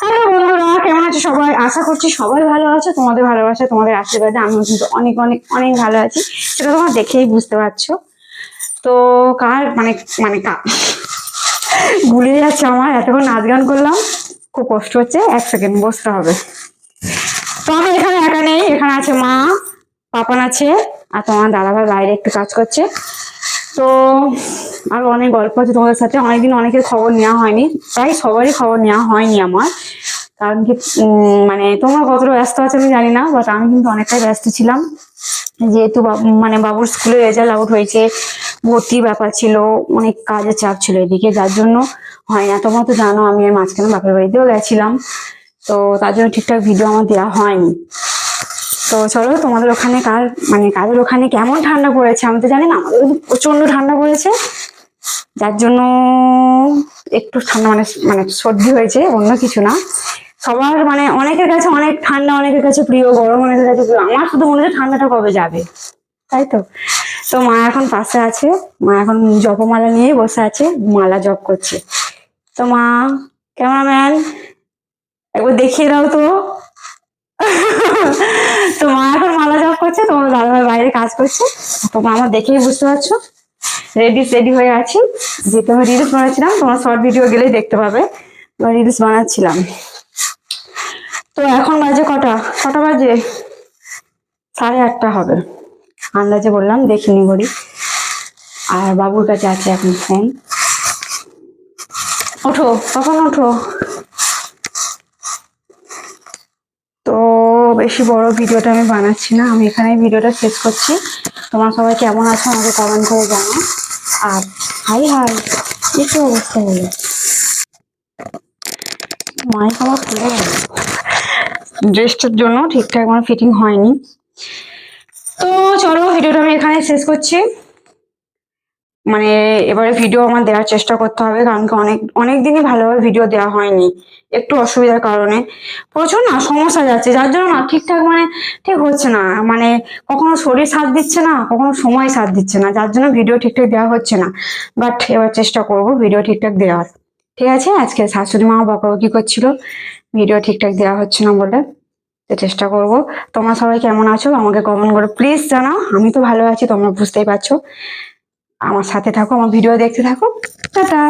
Hello বন্ধুরা, কেমন আছো সবাই? আশা করছি সবাই ভালো আছে, তোমাদের ভালোবাসা, তোমাদের আশীর্বাদে আমিও কিন্তু অনেক অনেক অনেক ভালো আছি। সেটা তোমরা দেখেই বুঝতে পারছ। তো কার মানে মানে কা গুলিয়ে যাচ্ছে আমার, এতক্ষণ নাচ গান করলাম। খুব কষ্ট হচ্ছে, এক সেকেন্ড বসতে হবে। তো আমি এখানে একা নেই, এখানে আছে মা, পাপান আছে, আর তোমার দাদাভাই বাইরে একটু কাজ করছে। তো আর অনেক গল্প আছে তোমাদের সাথে। অনেকদিন অনেকের খবর নেওয়া হয়নি। প্রায় সবারই খবর নেওয়া হয়নি আমার। কারণ কি মানে তোমরা কতটা ব্যস্ত আছো আমি জানি না বাট আমি কিন্তু অনেকটাই ব্যস্ত ছিলাম। যেহেতু মানে বাবুর স্কুলে রেজাল্ট আউট হয়েছে, ভর্তির ব্যাপার ছিল, অনেক কাজের চাপ ছিল এদিকে, যার জন্য হয় না। তোমরা তো জানো, আমি এর মাঝখানে বাপের বাড়িতেও গেছিলাম। তো তার জন্য ঠিকঠাক ভিডিও আমার দেওয়া হয়নি। তো চলো, তোমাদের ওখানে কার মানে কাদের ওখানে কেমন ঠান্ডা পড়েছে? আমি তো জানি না, আমাদের প্রচণ্ড ঠান্ডা পড়েছে। যার জন্য একটু ঠান্ডা মানে মানে সর্দি হয়েছে, অন্য কিছু না। সবার মানে অনেকের কাছে অনেক ঠান্ডা, অনেকের কাছে প্রিয়, গরম অনেকের কাছে প্রিয়। আমার শুধু মনে হচ্ছে ঠান্ডাটা কবে যাবে, তাই তো? তো মা এখন পাশে আছে, মা এখন জপমালা নিয়ে বসে আছে, মালা জপ করছে। তো মা, ক্যামেরাম্যান, একবার দেখিয়ে দাও তো। তো মা এখন মালা জপ করছে, তোমার দাদা ভাই বাইরে কাজ করছে। তো মা, আমার দেখেই বুঝতে পারছ। রেডি রেডি হয়ে আছি। যেহেতু আমি রিলস বানাচ্ছিলাম, তোমার শর্ট ভিডিও গেলেই দেখতে পাবে। রিলস বানাচ্ছিলাম। তো এখন বাজে কটা? কটা বাজে? সাড়ে আটটা হবে। আন্দাজে বললাম, দেখিনি ঘড়ি। আর বাবুর কাছে আছে এখন ফোন ওঠো কখন ওঠো। তো বেশি বড় ভিডিওটা আমি বানাচ্ছি না। আমি এখানে ভিডিওটা শেষ করছি। তোমার সবাই কেমন আছো আমাকে কমেন্ট করে জানাও। আর হাই হাই কিছু অবস্থা হলো মাইক আমার খুলে গেল? ড্রেসটার জন্য ঠিকঠাক আমার ফিটিং হয়নি। তো চলো ভিডিওটা আমি এখানে শেষ করছি। মানে এবারে ভিডিও আমার দেওয়ার চেষ্টা করতে হবে, কারণ কি অনেক অনেক দিনই ভালোভাবে ভিডিও দেওয়া হয়নি, একটু অসুবিধার কারণে। প্রচুর না সমস্যা যাচ্ছে, যার জন্য না ঠিকঠাক মানে ঠিক হচ্ছে না মানে কখনো শরীর সাথ দিচ্ছে না, কখনো সময় সাথ দিচ্ছে না, যার জন্য ভিডিও ঠিকঠাক দেওয়া হচ্ছে না। বাট এবার চেষ্টা করব ভিডিও ঠিকঠাক দেওয়ার। ঠিক আছে? আজকে শাশুড়ি মা বকাবকি করছিল ভিডিও ঠিকঠাক দেওয়া হচ্ছে না বলে। তো চেষ্টা করব। তোমরা সবাই কেমন আছো? আমাকে কমেন্ট করে প্লিজ জানাও। আমি তো ভালো আছি, তোমরা বুঝতেই পারছ। আমার সাথে থাকো আমার ভিডিও দেখতে থাকো। টাটা।